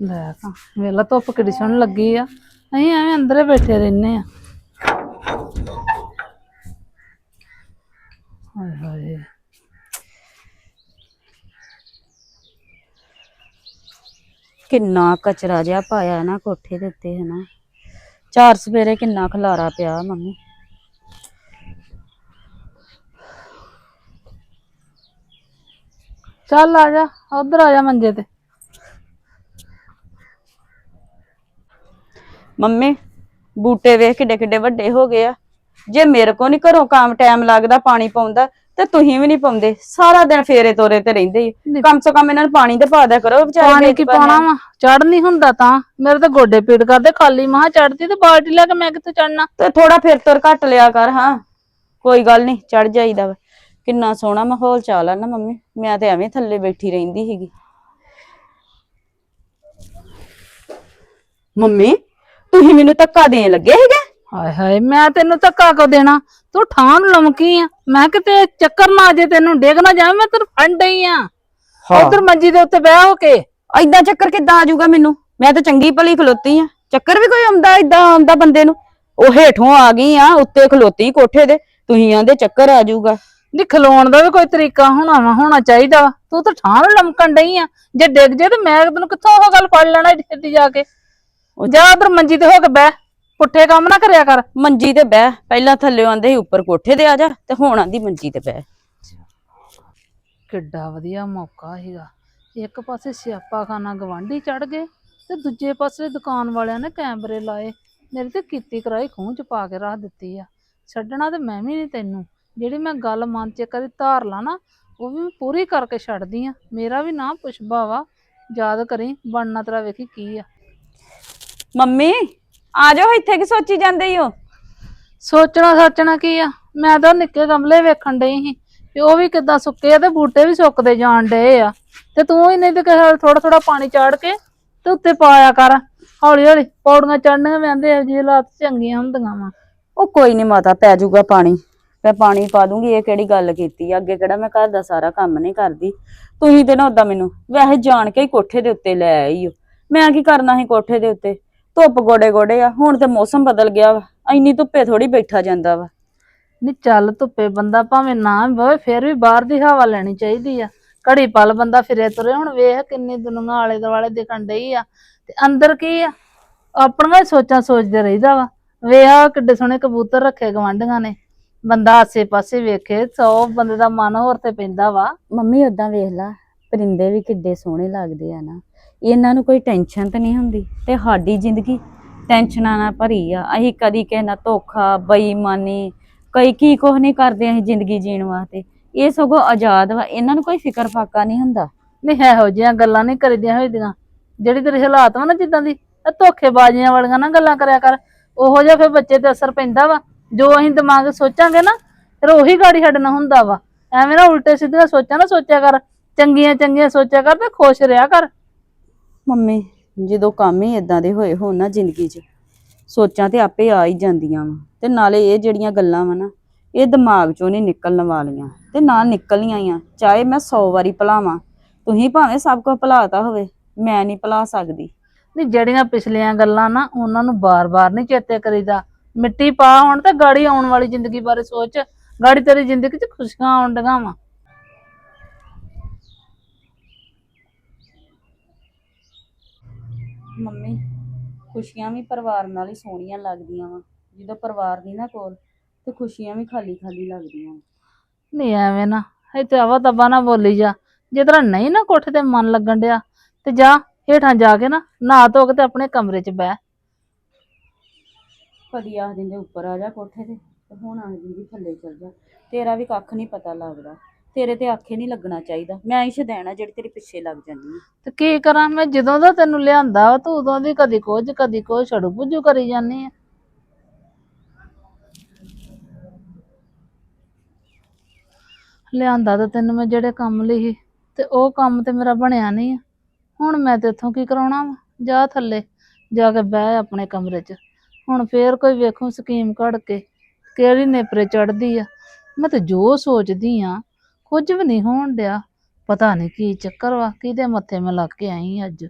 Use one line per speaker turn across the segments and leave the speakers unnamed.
ਲੈ ਤਾਂ ਵੇਲਾ ਧੁੱਪ ਕਿੱਡੀ ਸੋਹਣੀ ਲੱਗੀ ਆ। ਅਸੀਂ ਐਵੇਂ ਅੰਦਰੇ ਬੈਠੇ ਰਹਿੰਨੇ ਆ। ਹਾਏ ਹਾਏ।
ਕਿੰਨਾ ਕਚਰਾ ਜਿਹਾ ਪਾਇਆ ਨਾ ਕੋਠੇ ਦੇ ਉੱਤੇ ਹਨਾ। ਚਾਰ ਸਵੇਰੇ ਕਿੰਨਾ ਖਲਾਰਾ ਪਿਆ ਮੰਮੀ।
ਚੱਲ ਆ ਜਾ ਉਧਰ ਆ ਜਾ ਮੰਜੇ ਤੇ।
ਮੰਮੀ ਬੂਟੇ ਵੇਖ ਕਿੱਡੇ ਕਿੱਡੇ ਵੱਡੇ ਹੋ ਗਏ ਆ। ਜੇ ਮੇਰੇ ਕੋ ਨਹੀਂ ਘਰੋਂ ਕੰਮ ਟਾਈਮ ਲੱਗਦਾ ਪਾਣੀ ਪਾਉਂਦਾ ਤੇ ਤੁਸੀਂ ਵੀ ਨਹੀਂ ਪਾਉਂਦੇ। ਸਾਰਾ ਦਿਨ ਫੇਰੇ ਤੋਰੇ ਤੇ ਰਹਿੰਦੇ ਹੀ। ਕਮ ਸੋ ਕਮ ਇਹਨਾਂ ਨੂੰ ਪਾਣੀ ਤੇ ਪਾ ਦਿਆ ਕਰੋ ਵਿਚਾਰੇ
ਪਾਣੀ ਕੀ ਪਾਉਣਾ ਵਾ? ਚੜ ਨਹੀਂ ਹੁੰਦਾ ਤਾਂ। ਮੇਰੇ ਤਾਂ ਗੋਡੇ ਪੀੜ ਕਰਦੇ ਖਾਲੀ ਮਹਾ ਚੜਦੀ ਤੇ ਬਾਲਟੀ ਲੈ ਕੇ ਮੈਂ ਕਿੱਥੇ ਚੜਨਾ
ਤੇ ਥੋੜਾ ਫਿਰ ਤੁਰ ਘੱਟ ਲਿਆ ਕਰ ਹਾਂ। ਕੋਈ ਗੱਲ ਨਹੀਂ ਚੜ ਜਾਈਦਾ ਵਾ। ਕਿੰਨਾ ਸੋਹਣਾ ਮਾਹੌਲ ਚਾਲ ਆ ਨਾ ਮੰਮੀ। ਮੈਂ ਤੇ ਐਵੇਂ ਥੱਲੇ ਬੈਠੀ ਰਹਿੰਦੀ ਸੀਗੀ। ਮੰਮੀ ਤੁਸੀਂ ਮੈਨੂੰ ਧੱਕਾ ਦੇਣ ਲੱਗੇ ਸੀਗੇ?
ਹਾਏ ਹਾਏ ਮੈਂ ਤੈਨੂੰ ਧੱਕਾ ਕੋ ਦੇਣਾ? ਤੂੰ ਠਾਂ ਨੂੰ ਲਮਕੀ ਆ। ਮੈਂ ਕਿਤੇ ਚੱਕਰ ਨਾ ਆ ਜੇ ਤੈਨੂੰ ਡੇਗ ਨਾ ਜਾਵੇਂ ਮੈਂ ਤੈਨੂੰ ਫੜ ਡਈ ਆ। ਉਧਰ ਮੰਜੀ ਦੇ ਉੱਤੇ ਬਹਿ ਹੋ ਕੇ।
ਐਦਾਂ ਚੱਕਰ ਕਿੱਦਾਂ ਆ ਜਾਊਗਾ ਮੈਨੂੰ? ਮੈਂ ਤਾਂ ਚੰਗੀ ਭਲੀ ਖਲੋਤੀ ਆ। ਚੱਕਰ ਵੀ ਕੋਈ ਆਉਂਦਾ ਏਦਾਂ ਆਉਂਦਾ ਬੰਦੇ ਨੂੰ। ਉਹ ਹੇਠੋਂ ਆ ਗਈ ਆ ਉੱਤੇ ਖਲੋਤੀ ਕੋਠੇ ਦੇ। ਤੁਸੀਂ ਆਂਦੇ ਚੱਕਰ ਆ ਜਾਊਗਾ।
ਨੀ ਖਲੋਣ ਦਾ ਵੀ ਕੋਈ ਤਰੀਕਾ ਹੋਣਾ ਵਾ ਹੋਣਾ ਚਾਹੀਦਾ। ਵਾ ਤੂੰ ਤਾਂ ਠਾਂ ਨੂੰ ਲਮਕਣ ਡਈ ਆ। ਜੇ ਡਿੱਗ ਜੇ ਤੇ ਮੈਂ ਤੈਨੂੰ ਕਿੱਥੋਂ ਉਹ ਗੱਲ ਫੜ ਲੈਣਾ ਏਡੀ ਛੇਤੀ ਜਾ ਕੇ? ਜਾ ਉਧਰ ਮੰਜੀ ਤੇ ਹੋ ਕੇ ਬਹਿ। ਪੁੱਠੇ ਕੰਮ ਨਾ ਕਰਿਆ ਕਰ।
ਮੰਜੀ ਤੇ ਬਹਿ। ਪਹਿਲਾਂ ਥੱਲੇ ਆਂਦੇ ਸੀ ਉੱਪਰ ਕੋਠੇ ਤੇ ਆ ਜਾ ਤੇ ਹੁਣ ਆਂਦੀ ਮੰਜੀ ਤੇ ਬਹਿ।
ਕਿੱਡਾ ਵਧੀਆ ਮੌਕਾ ਸੀਗਾ। ਇੱਕ ਪਾਸੇ ਸਿਆਪਾ ਖਾਨਾ ਗਵਾਂਢੀ ਚੜ ਗਏ ਤੇ ਦੂਜੇ ਪਾਸੇ ਦੁਕਾਨ ਵਾਲਿਆਂ ਨੇ ਕੈਮਰੇ ਲਾਏ। ਮੇਰੇ ਤੇ ਕੀਤੀ ਕਰਾਈ ਖੂਹ ਚ ਪਾ ਕੇ ਰੱਖ ਦਿੱਤੀ ਆ। ਛੱਡਣਾ ਤੇ ਮੈਂ ਵੀ ਨਹੀਂ ਤੈਨੂੰ। ਜਿਹੜੀ ਮੈਂ ਗੱਲ ਮਨ ਚ ਕਦੀ ਧਾਰ ਲਾ ਨਾ ਉਹ ਵੀ ਮੈਂ ਪੂਰੀ ਕਰਕੇ ਛੱਡਦੀ ਆ। ਮੇਰਾ ਵੀ ਨਾਂ ਪੁਸ਼ਪਾ ਵਾ ਯਾਦ ਕਰੀ ਬਣਨਾ ਤੇਰਾ ਵੇਖੀ ਕੀ ਆ।
ਮੰਮੀ ਆ ਜਾਓ ਇੱਥੇ ਕੀ ਸੋਚੀ ਜਾਂਦੇ ਹੋ?
ਸੋਚਣਾ ਸੋਚਣਾ ਕੀ ਆ? ਮੈਂ ਤਾਂ ਨਿੱਕੇ ਗਮਲੇ ਵੇਖਣ ਡਈ ਸੀ ਤੇ ਉਹ ਵੀ ਕਿਦਾਂ ਸੁੱਕੇ ਆ ਤੇ ਬੂਟੇ ਵੀ ਸੁੱਕਦੇ ਜਾਣ ਡਏ ਆ। ਤੇ ਤੂੰ ਹੀ ਨਹੀਂ ਤੇ ਥੋੜਾ ਥੋੜਾ ਪਾਣੀ ਚਾੜ ਕੇ ਤੇ ਉੱਤੇ ਪਾਇਆ ਕਰ। ਹੌਲੀ ਹੌਲੀ ਪੌੜੀਆਂ ਚੜਨੀਆਂ ਪੈਂਦੇ ਇਹੋ ਜਿਹੀ ਹਾਲਾਤ ਚੰਗੀਆਂ ਹੁੰਦੀਆਂ ਵਾ।
ਉਹ ਕੋਈ ਨਹੀਂ ਮਾਤਾ ਪੈ ਜਾਊਗਾ ਪਾਣੀ। ਮੈਂ ਪਾਣੀ ਪਾ ਦੂੰਗੀ ਇਹ ਕਿਹੜੀ ਗੱਲ ਕੀਤੀ ਆ? ਅੱਗੇ ਕਿਹੜਾ ਮੈਂ ਘਰ ਦਾ ਸਾਰਾ ਕੰਮ ਨਹੀਂ ਕਰਦੀ। ਤੁਸੀਂ ਤੇ ਨਾ ਉਦਾਂ ਮੈਨੂੰ ਵੈਸੇ ਜਾਣ ਕੇ ਹੀ ਕੋਠੇ ਦੇ ਉੱਤੇ ਲੈ ਆਈ ਹੋ ਮੈਂ ਕੀ ਕਰਨਾ ਸੀ ਕੋਠੇ ਦੇ ਉੱਤੇ? ਧੁੱਪ ਗੋਡੇ ਗੋਡੇ ਆ ਹੁਣ ਤੇ ਮੌਸਮ ਬਦਲ ਗਿਆ ਵਾ ਇੰਨੀ ਧੁੱਪੇ ਥੋੜੀ ਬੈਠਾ ਜਾਂਦਾ ਵਾ।
ਨੀ ਚੱਲ ਧੁੱਪੇ ਬੰਦਾ ਭਾਵੇਂ ਨਾ ਬਵੇ ਫਿਰ ਵੀ ਬਾਹਰ ਦੀ ਹਵਾ ਲੈਣੀ ਚਾਹੀਦੀ ਆ। ਘੜੀ ਪਲ ਬੰਦਾ ਫਿਰੇ ਤੁਰੇ ਹੁਣ ਵੇਖ ਕਿੰਨੀ ਦੁਨੀਆ ਆਲੇ ਦੁਆਲੇ ਦਿਖਣ ਡਈ ਆ। ਤੇ ਅੰਦਰ ਕੀ ਆ? ਆਪਣੀਆਂ ਹੀ ਸੋਚਾਂ ਸੋਚਦੇ ਰਹੀਦਾ ਵਾ। ਵੇਖ ਆਹ ਕਿੱਡੇ ਸੋਹਣੇ ਕਬੂਤਰ ਰੱਖੇ ਗਵਾਂਢੀਆਂ ਨੇ। ਬੰਦਾ ਆਸੇ ਪਾਸੇ ਵੇਖੇ ਸੌ ਬੰਦੇ ਦਾ ਮਨ ਹੋਰ ਤੇ ਪੈਂਦਾ ਵਾ।
ਮੰਮੀ ਉਦਾਂ ਵੇਖ ਲਾ। ਪਰਿੰਦੇ ਵੀ ਕਿੱਡੇ ਸੋਹਣੇ ਲੱਗਦੇ ਆ ਨਾ। ਇਹਨਾਂ ਨੂੰ ਕੋਈ ਟੈਨਸ਼ਨ ਤਾਂ ਨਹੀਂ ਹੁੰਦੀ ਤੇ ਸਾਡੀ ਜ਼ਿੰਦਗੀ ਟੈਨਸ਼ਨਾਂ ਨਾਲ ਭਰੀ ਆ। ਅਸੀਂ ਕਦੀ ਕਿਸੇ ਨਾਲ ਧੋਖਾ, ਬੇਈਮਾਨੀ, ਕਈ ਕੀ ਕੁਛ ਨਹੀਂ ਕਰਦੇ ਅਸੀਂ ਜ਼ਿੰਦਗੀ ਜੀਣ ਵਾਸਤੇ। ਇਹ ਸਗੋਂ ਆਜ਼ਾਦ ਵਾ, ਇਹਨਾਂ ਨੂੰ ਕੋਈ ਫਿਕਰ ਫਾਕਾ ਨਹੀਂ ਹੁੰਦਾ।
ਨਹੀਂ, ਇਹੋ ਜਿਹੀਆਂ ਗੱਲਾਂ ਨਹੀਂ ਕਰੀਦੀਆਂ ਹੋਈਆਂ ਜਿਹੜੀ ਤੇਰੇ ਹਾਲਾਤ ਵਾ ਨਾ ਜਿੱਦਾਂ ਦੀ, ਇਹ ਧੋਖੇਬਾਜ਼ੀਆਂ ਵਾਲੀਆਂ ਨਾ ਗੱਲਾਂ ਕਰਿਆ ਕਰ। ਉਹੋ ਜਿਹਾ ਫਿਰ ਬੱਚੇ ਤੇ ਅਸਰ ਪੈਂਦਾ ਵਾ। ਜੋ ਅਸੀਂ ਦਿਮਾਗ ਸੋਚਾਂਗੇ ਨਾ, ਫਿਰ ਉਹੀ ਗਾੜੀ ਛੱਡਣਾ ਹੁੰਦਾ ਵਾ। ਐਵੇਂ ਨਾ ਉਲਟੇ ਸਿੱਧੇ ਸੋਚਾਂ ਨਾ ਸੋਚਿਆ ਕਰ। ਚੰਗੀਆਂ ਚੰਗੀਆਂ ਸੋਚਿਆ ਕਰ ਤੇ ਖੁਸ਼ ਰਿਹਾ ਕਰ।
ਮੰਮੀ ਜਦੋਂ ਕੰਮ ਹੀ ਇਦਾਂ ਦੇ ਹੋਏ ਹੋਣ ਨਾ ਜ਼ਿੰਦਗੀ 'ਚ ਸੋਚਾਂ ਤੇ ਆਪੇ ਆ ਹੀ ਜਾਂਦੀਆਂ ਵਾ। ਤੇ ਨਾਲੇ ਇਹ ਜਿਹੜੀਆਂ ਗੱਲਾਂ ਵਾ ਨਾ ਇਹ ਦਿਮਾਗ 'ਚੋਂ ਨਹੀਂ ਨਿਕਲਣ ਵਾਲੀਆਂ। ਤੇ ਨਾ ਨਿਕਲੀਆਂ ਆ। ਚਾਹੇ ਮੈਂ 100 ਵਾਰੀ ਭੁਲਾਵਾਂ ਤੁਸੀਂ ਭਾਵੇਂ ਸਭ ਕੁਝ ਭੁਲਾਤਾ ਹੋਵੇ ਮੈਂ ਨਹੀਂ ਭੁਲਾ ਸਕਦੀ।
ਨਹੀਂ ਜਿਹੜੀਆਂ ਪਿਛਲੀਆਂ ਗੱਲਾਂ ਨਾ ਉਹਨਾਂ ਨੂੰ ਬਾਰ-ਬਾਰ ਨਹੀਂ ਚੇਤੇ ਕਰੀਦਾ। ਮਿੱਟੀ ਪਾ ਹੁਣ ਤੇ ਗਾੜੀ ਆਉਣ ਵਾਲੀ ਜ਼ਿੰਦਗੀ ਬਾਰੇ ਸੋਚ। ਗਾੜੀ ਤੇਰੀ ਜ਼ਿੰਦਗੀ 'ਚ ਖੁਸ਼ੀਆਂ ਆਉਣ ਡੀਆਂ
ਮੰਮੀ ਖੁਸ਼ੀਆਂ ਵੀ ਪਰਿਵਾਰ ਨਾਲ ਹੀ ਸੋਹਣੀਆਂ ਲੱਗਦੀਆਂ ਵਾ। ਜਦੋਂ ਪਰਿਵਾਰ ਨਹੀਂ ਨਾ ਕੋਲ ਤੇ ਖੁਸ਼ੀਆਂ ਵੀ ਖਾਲੀ ਖਾਲੀ ਲੱਗਦੀਆਂ
ਨਹੀਂ ਐਵੇਂ ਨਾ ਇੱਥੇ ਆਵਾ ਤਬਾ ਨਾ ਬੋਲੀ ਜਾ। ਜੇ ਤੇਰਾ ਨਹੀਂ ਨਾ ਕੋਠੇ ਤੇ ਮਨ ਲੱਗਣ ਡਿਆ ਤੇ ਜਾ ਹੇਠਾਂ ਜਾ ਕੇ ਨਾ ਨਹਾ ਧੋ ਕੇ ਤੇ ਆਪਣੇ ਕਮਰੇ 'ਚ ਬਹਿ।
ਕਦੀ ਆਖ ਦਿੰਦੇ ਉੱਪਰ ਆ ਜਾ ਕੋਠੇ ਤੇ ਤੇ ਹੁਣ ਆਖ ਦਿੰਦੀ ਥੱਲੇ ਚਲ ਜਾ। ਤੇਰਾ ਵੀ ਕੱਖ ਨਹੀਂ ਪਤਾ ਲੱਗਦਾ। ਤੇਰੇ ਤੇ ਆਖੇ ਨਹੀਂ ਲੱਗਣਾ ਚਾਹੀਦਾ। ਮੈਂ ਹੀ ਸ਼ਦੈਣਾ ਜਿਹੜੀ ਤੇਰੇ ਪਿੱਛੇ ਲੱਗ ਜਾਂਦੀ ਹੈ
ਤੇ ਕੀ ਕਰਾਂ ਮੈਂ? ਜਦੋਂ ਦਾ ਤੈਨੂੰ ਲਿਆਂਦਾ ਵਾ, ਤੂੰ ਉਦੋਂ ਦੀ ਕਦੀ ਕੁਝ ਕਦੀ ਕੁਝ ਛੜੂ ਪੁੱਜੂ ਕਰੀ ਜਾਂਦੀ ਆ। ਲਿਆਂਦਾ ਤਾਂ ਤੈਨੂੰ ਮੈਂ ਜਿਹੜੇ ਕੰਮ ਲਈ ਸੀ, ਤੇ ਉਹ ਕੰਮ ਤੇ ਮੇਰਾ ਬਣਿਆ ਨਹੀਂ ਆ। ਹੁਣ ਮੈਂ ਤੇ ਇੱਥੋਂ ਕੀ ਕਰਾਉਣਾ ਵਾ? ਜਾ ਥੱਲੇ, ਜਾ ਕੇ ਬਹਿ ਆਪਣੇ ਕਮਰੇ 'ਚ। ਹੁਣ ਫੇਰ ਕੋਈ ਵੇਖੂ ਸਕੀਮ ਘੜ ਕੇ, ਕਿਹੜੀ ਨੇਪਰੇ ਚੜਦੀ ਆ। ਮੈਂ ਤੇ ਜੋ ਸੋਚਦੀ ਆ ਕੁਝ ਵੀ ਨਹੀਂ ਹੋਣ ਡਿਆ। ਪਤਾ ਨਹੀਂ ਕੀ ਚੱਕਰ ਵਾ, ਕਿਹਦੇ ਮੱਥੇ ਮੈਂ ਲੱਗ ਕੇ ਆਈ ਅੱਜ।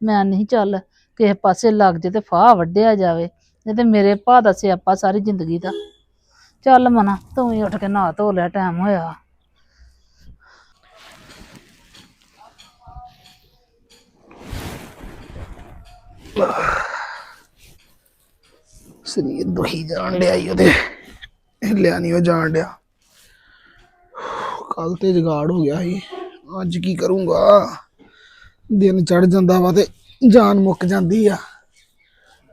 ਮੈਂ ਨਹੀਂ ਚੱਲ, ਕਿਸੇ ਪਾਸੇ ਲੱਗ ਜੇ ਤੇ ਫਾਹ ਵੱਢਿਆ ਜਾਵੇ, ਨਹੀਂ ਤੇ ਮੇਰੇ ਭਾ ਦਾ ਸਿਆਪਾ ਸਾਰੀ ਜ਼ਿੰਦਗੀ ਦਾ। ਚੱਲ ਮਨਾ, ਤੂੰ ਹੀ ਉੱਠ ਕੇ ਨਹਾ ਧੋ ਲਿਆ, ਟਾਈਮ ਹੋਇਆ।
ਸਰੀਰ ਦੁਖੀ ਜਾਣ ਡਿਆ ਈ ਉਹਦੇ। ਹਿੱਲਿਆ ਨਹੀਂ ਉਹ ਜਾਣ ਡਿਆ। ਕੱਲ ਤੇ ਜਗਾੜ ਹੋ ਗਿਆ ਸੀ। ਅੱਜ ਕੀ ਕਰੂੰਗਾ? ਦਿਨ ਚੜ ਜਾਂਦਾ ਵਾ ਤੇ ਜਾਨ ਮੁੱਕ ਜਾਂਦੀ ਆ।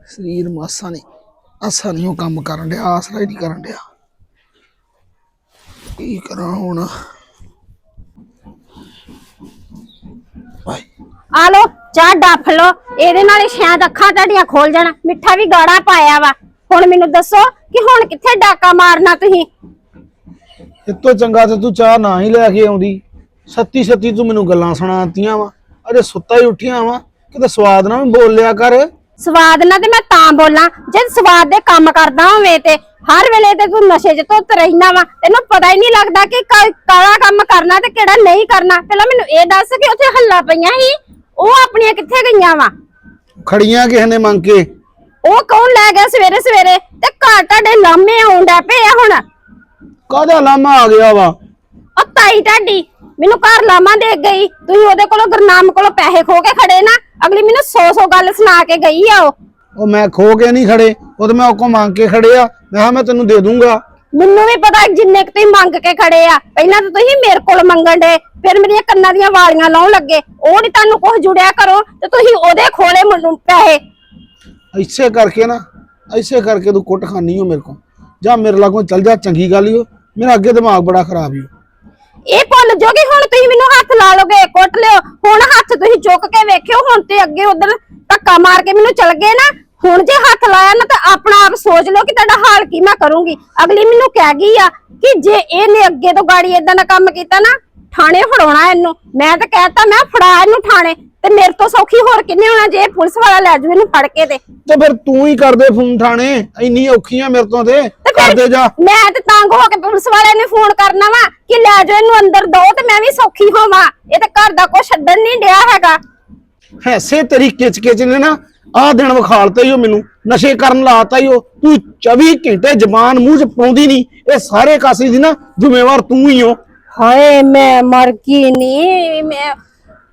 ਸਰੀਰ ਮਾਸਾ ਨਹੀਂ, ਆਸਾ ਨਹੀਂ ਉਹ ਕੰਮ ਕਰਨ ਡਿਆ, ਆਸਰਾ ਹੀ ਨਹੀਂ ਕਰਨ ਡਿਆ। ਕੀ ਕਰਾਂ ਹੁਣ? ਵਾਏ
ਆ ਲੋ ਚਾਹ ਡੱਫ ਲੋ ਇਹਦੇ ਨਾਲ ਸ਼ਾਇਦ ਅੱਖਾਂ ਤੁਹਾਡੀਆਂ ਖੋਲ ਜਾਣਾ। ਮਿੱਠਾ ਵੀ ਗਾੜਾ ਪਾਇਆ ਵਾ। ਹੁਣ ਮੈਨੂੰ ਦੱਸੋ ਕਿ ਹੁਣ ਕਿੱਥੇ ਡਾਕਾ ਮਾਰਨਾ ਤੁਸੀਂ?
ਇਹ ਤੋਂ ਚੰਗਾ ਤੇ ਤੂੰ ਚਾਹ ਨਾ ਹੀ ਲੈ ਕੇ ਆਉਂਦੀ। ਸੱਤੀ ਸੱਤੀ ਤੂੰ ਮੈਨੂੰ ਗੱਲਾਂ ਸੁਣਾਤੀਆਂ ਵਾ। ਅਜੇ ਸੁੱਤਾ ਹੀ ਉੱਠਿਆ ਵਾ। ਕਿਤੇ ਸਵਾਦ ਨਾਲ ਵੀ ਬੋਲ ਲਿਆ ਕਰ।
ਸਵਾਦ ਨਾਲ ਤੇ ਮੈਂ ਤਾਂ ਬੋਲਾਂ। ਜੇ ਸਵਾਦ ਦੇ ਕੰਮ ਕਰਦਾ ਹੋਵੇ ਤੇ ਹਰ ਵੇਲੇ ਤੇ ਤੂੰ ਨਸ਼ੇ 'ਚ ਧੁੱਤ ਰਹਿਣਾ ਵਾ। ਤੈਨੂੰ ਪਤਾ ਹੀ ਨਹੀਂ ਲੱਗਦਾ ਕਿ ਕ- ਕਾਹਦਾ ਕੰਮ ਕਰਨਾ ਤੇ ਕਿਹੜਾ ਨਹੀਂ ਕਰਨਾ। ਪਹਿਲਾਂ ਮੈਨੂੰ ਇਹ ਦੱਸ ਕਿ ਉੱਥੇ ਹੱਲਾ ਪਈਆਂ ਸੀ। ਉਹ ਆਪਣੀਆਂ ਕਿੱਥੇ ਗਈਆਂ ਵਾ?
ਖੜੀਆਂ ਕਿਸੇ ਨੇ ਮੰਗ ਕੇ?
ਉਹ ਕੌਣ ਲੈ ਗਿਆ ਸਵੇਰੇ ਸਵੇਰੇ ਤੇ ਘਰ ਤੁਹਾਡੇ ਲਾਮੇ ਆਉਂਦਾ ਪਏ ਆ ਹੁਣ।
ਕਾਹਦਾ ਲਾਮਾ ਆ ਗਿਆ ਵਾ?
ਉਹ ਤਾਈ ਤੁਹਾਡੀ ਮੈਨੂੰ ਘਰ ਲਾਮਾ ਦੇ ਗਈ। ਤੁਸੀਂ ਉਹਦੇ ਕੋਲੋਂ ਗੁਰਨਾਮ ਕੋਲੋਂ ਪੈਸੇ ਖੋ ਕੇ ਖੜੇ ਨਾ। ਅਗਲੀ ਮੈਨੂੰ 100-100 ਗੱਲ ਸੁਣਾ ਕੇ ਗਈ ਆ ਉਹ।
ਉਹ ਮੈਂ ਖੋ ਕੇ ਨਹੀਂ ਖੜੇ ਉਹ ਤੇ ਮੈਂ ਉਹ ਕੋ ਮੰਗ ਕੇ ਖੜੇ ਆ। ਮੈਂ ਕਿਹਾ ਮੈਂ ਤੈਨੂੰ ਦੇ ਦੂੰਗਾ।
ਮੈਨੂੰ ਵੀ ਪਤਾ ਜਿੰਨੇ ਕੁ ਤੁਸੀਂ ਮੰਗ ਕੇ ਖੜੇ ਆ। ਪਹਿਲਾਂ ਤਾਂ ਤੁਸੀਂ ਮੇਰੇ ਕੋਲ ਮੰਗਣ ਦੇ। ਫਿਰ ਮੇਰੀਆਂ ਕੰਨਾਂ ਦੀਆਂ ਵਾਲੀਆਂ ਲਾਉਣ ਲੱਗੇ। ਉਹ ਨਹੀਂ ਤੁਹਾਨੂੰ ਕੁਝ ਜੁੜਿਆ ਕਰੋ ਤੇ ਤੁਸੀਂ ਉਹਦੇ ਖੋਲੇ ਮੈਨੂੰ ਪੈਸੇ।
ਐਸੇ ਕਰਕੇ ਨਾ ਐਸੇ ਕਰਕੇ ਤੂੰ ਕੁੱਟ ਖਾਨੀ ਹੋ ਮੇਰੇ ਕੋ ਜਾਂ ਮੇਰੇ ਲਾਗੋਂ ਚੱਲ ਜਾ ਚੰਗੀ ਗੱਲ ਹੀ ਹੋ ਮੇਰਾ ਅੱਗੇ ਦਿਮਾਗ ਬੜਾ ਖਰਾਬ ਹੀ
ਇਹ ਭੁੱਲ ਜੋਗੇ ਹੁਣ ਤੁਸੀਂ ਮੈਨੂੰ ਹੱਥ ਲਾ ਲੋਗੇ ਕੁੱਟ ਲਿਓ। ਹੁਣ ਹੱਥ ਤੁਸੀਂ ਚੁੱਕ ਕੇ ਵੇਖਿਓ ਹੁਣ ਤੇ ਅੱਗੇ ਉਧਰ ਧੱਕਾ ਮਾਰ ਕੇ ਮੈਨੂੰ ਚਲ ਗਏ ਨਾ। ਹੁਣ ਜੇ ਹੱਥ ਲਾਇਆ ਨਾ ਤਾਂ ਆਪਣਾ ਆਪ ਸੋਚ ਲਓ ਕਿ ਤੁਹਾਡਾ ਹਾਲ ਕੀ ਮੈਂ ਕਰੂੰਗੀ। ਅਗਲੀ ਮੈਨੂੰ ਕਹਿ ਗਈ ਆ ਕਿ ਜੇ ਇਹਨੇ ਅੱਗੇ ਤੋਂ ਗਾੜੀ ਇਦਾਂ ਦਾ ਕੰਮ ਕੀਤਾ ਨਾ ਥਾਣੇ ਫੜਾਉਣਾ ਇਹਨੂੰ। ਮੈਂ ਤਾਂ ਕਹਿਤਾ ਮੈਂ ਫੜਾ ਇਹਨੂੰ ਥਾਣੇ। ਤੇ ਮੇਰੇ ਤੋਂ ਸੌਖੀ ਹੋਰ ਕਿੰਨੇ ਹੋਣਾ ਜੇ ਪੁਲਿਸ ਵਾਲਾ ਲੈ ਜੂ ਇਹਨੂੰ ਫੜ ਕੇ ਤੇ।
ਤੇ ਫਿਰ ਤੂੰ ਹੀ ਕਰਦੇ ਫੋਨ ਥਾਣੇ ਇੰਨੀ ਔਖੀ ਆ ਮੇਰੇ ਤੋਂ ਤੇ। ਕਰਦੇ ਜਾ।
ਮੈਂ ਤੇ ਤੰਗ ਹੋ ਕੇ ਪੁਲਿਸ ਵਾਲਿਆਂ ਨੇ ਫੋਨ ਕਰਨਾ ਵਾ ਕਿ ਲੈ ਜਾਓ ਇਹਨੂੰ ਅੰਦਰ ਦੋ ਤੇ ਮੈਂ ਵੀ ਸੌਖੀ ਹੋਵਾਂ। ਇਹ ਤਾਂ ਘਰ ਦਾ ਕੁਛ ਛੱਡਣ ਨਹੀਂ ਡਿਆ ਹੈਗਾ।
ਐਸੇ ਤੇਰੀ ਕਿਚ ਕਿਚ ਨੇ ਨਾ ਆਹ ਦਿਨ ਵਿਖਾਲਤਾ ਹੀ ਉਹ ਮੈਨੂੰ। ਨਸ਼ੇ ਕਰਨ ਲਾਤਾ ਹੀ ਉਹ। ਤੂੰ 24 ਘੰਟੇ ਜ਼ਬਾਨ ਮੂੰਹ 'ਚ ਪਾਉਂਦੀ ਨਹੀਂ ਇਹ ਸਾਰੇ ਕਾਸੇ ਦੀ ਨਾ ਜ਼ਿੰਮੇਵਾਰ ਤੂੰ ਹੀ ਹੋ
ਹਾਏ ਮੈਂ ਮਰ ਗਈ ਨੀ। ਮੈਂ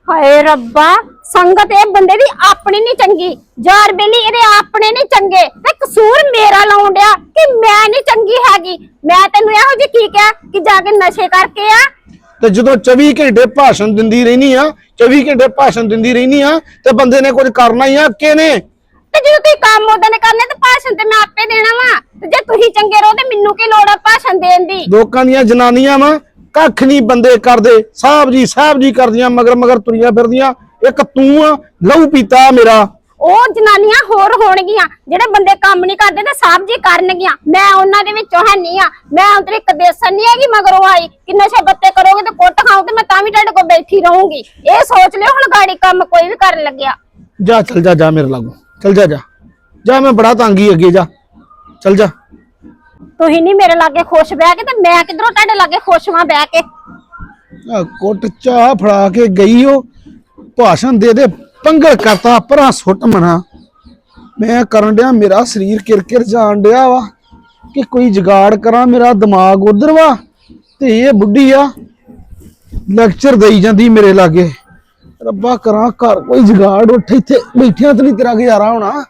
ਹਾਏ ਰੱਬਾ। ਸੰਗਤ ਇਹ ਬੰਦੇ ਦੀ ਆਪਣੀ ਨਹੀਂ ਚੰਗੀ ਯਾਰ ਬੇਲੀ ਇਹਦੇ ਆਪਣੇ ਨਹੀਂ ਚੰਗੇ ਤੇ ਕਸੂਰ ਮੇਰਾ ਲਾਉਣ ਡਿਆ ਕਿ ਮੈਂ ਨਹੀਂ ਚੰਗੀ ਹੈਗੀ। ਮੈਂ ਤੈਨੂੰ ਇਹੋ ਜਿਹੀ ਕੀ ਕਿਹਾ ਕਿ ਜਾ ਕੇ ਨਸ਼ੇ ਕਰਕੇ ਆ?
ਤੇ ਜਦੋਂ 24 ਘੰਟੇ ਭਾਸ਼ਣ ਦਿੰਦੀ ਰਹਿਨੀ ਆ 24 ਘੰਟੇ ਭਾਸ਼ਣ ਦਿੰਦੀ ਰਹਿਨੀ ਆ ਤੇ ਬੰਦੇ ਨੇ ਕੁਝ ਕਰਨਾ ਹੀ ਆ ਕਿਨੇ
ਤੇ ਜਦੋਂ ਤੁਸੀਂ ਕੰਮ ਉਹਦੇ ਨੇ ਕਰਨੇ ਤੇ ਭਾਸ਼ਣ ਤੇ ਮੈਂ ਆਪੇ ਦੇਣਾ ਵਾ। ਤੇ ਜੇ ਤੁਸੀਂ ਚੰਗੇ ਰਹੋ ਤੇ ਮੈਨੂੰ ਕੀ ਲੋੜ ਆ ਭਾਸ਼ਣ ਦੇਣ ਦੀ?
ਲੋਕਾਂ ਦੀਆਂ ਜਨਾਨੀਆਂ ਵਾ ਕੱਖ ਨਹੀਂ ਬੰਦੇ ਕਰਦੇ ਸਾਹਿਬ ਜੀ ਸਾਹਿਬ ਜੀ ਕਰਦੀਆਂ ਮਗਰ ਮਗਰ ਤੁਰੀਆਂ ਫਿਰਦੀਆਂ। ਇੱਕ ਤੂੰ ਆ ਲਹੂ ਪੀਤਾ ਮੇਰਾ।
ਉਹ ਜਨਾਨੀਆਂ ਹੋਰ ਹੋਣਗੀਆਂ ਜਿਹੜੇ ਬੰਦੇ ਕੰਮ ਨਹੀਂ ਕਰਦੇ ਤੇ ਸਾਹਿਬ ਜੀ ਕਰਨਗੀਆਂ। ਮੈਂ ਉਹਨਾਂ ਦੇ ਵਿੱਚੋਂ ਹੈ ਨਹੀਂ ਆ। ਮੈਂ ਉਧਰ ਇੱਕ ਦੇਸਨ ਨਹੀਂ ਹੈਗੀ ਮਗਰੋਂ ਆਈ। ਕਿ ਨਸ਼ੇ ਬੱਤੇ ਕਰੋਗੇ ਤੇ ਕੁੱਟ ਖਾਓ ਤੇ ਮੈਂ ਤਾਂ ਵੀ ਤੁਹਾਡੇ ਕੋਲ ਬੈਠੀ ਰਹੂੰਗੀ। ਇਹ ਸੋਚ ਲਿਓ ਹੁਣ ਗਾੜੀ ਕੰਮ ਕੋਈ ਵੀ ਕਰਨ ਲੱਗਿਆ।
ਜਾ ਚਲ ਜਾ ਜਾ ਮੇਰੇ ਲਾਗੋਂ। ਚਲ ਜਾ ਜਾ। ਜਾ ਮੈਂ ਬੜਾ ਤੰਗੀ ਅੱਗੇ ਜਾ। ਚਲ ਜਾ।
ਤੁਸੀਂ ਨਹੀਂ ਮੇਰੇ ਲਾਗੇ ਖੁਸ਼ ਬਹਿ ਕੇ ਤੇ ਮੈਂ ਕਿਧਰੋਂ ਤੁਹਾਡੇ ਲਾਗੇ ਖੁਸ਼ ਵਾਂ ਬਹਿ ਕੇ?
ਆ ਕੁੱਟ ਚਾਹ ਫੜਾ ਕੇ ਗਈ ਉਹ ਭਾਸ਼ਣ ਦੇ ਦੇ ਪੰਗਲ ਕਰਤਾ, ਪਰਾਂ ਸੁੱਟ ਮਨਾ। ਮੈਂ ਕਰਨ ਡਿਆ ਮੇਰਾ ਸਰੀਰ ਕਿਰਕਿਰ ਜਾਣ ਡਿਆ ਵਾ ਕਿ ਕੋਈ ਜਗਾੜ ਕਰਾਂ, ਮੇਰਾ ਦਿਮਾਗ ਉਧਰ ਵਾ ਤੇ ਇਹ ਬੁੱਢੀ ਆ ਲੈਕਚਰ ਦੇਈ ਜਾਂਦੀ ਮੇਰੇ ਲਾਗੇ। ਰੱਬਾ ਕਰਾਂ, ਘਰ ਕੋਈ ਜਗਾੜ ਉੱਠ ਇੱਥੇ ਬੈਠਿਆਂ ਤੇ ਨਹੀਂ ਤੇਰਾ ਗੁਜ਼ਾਰਾ ਹੋਣਾ।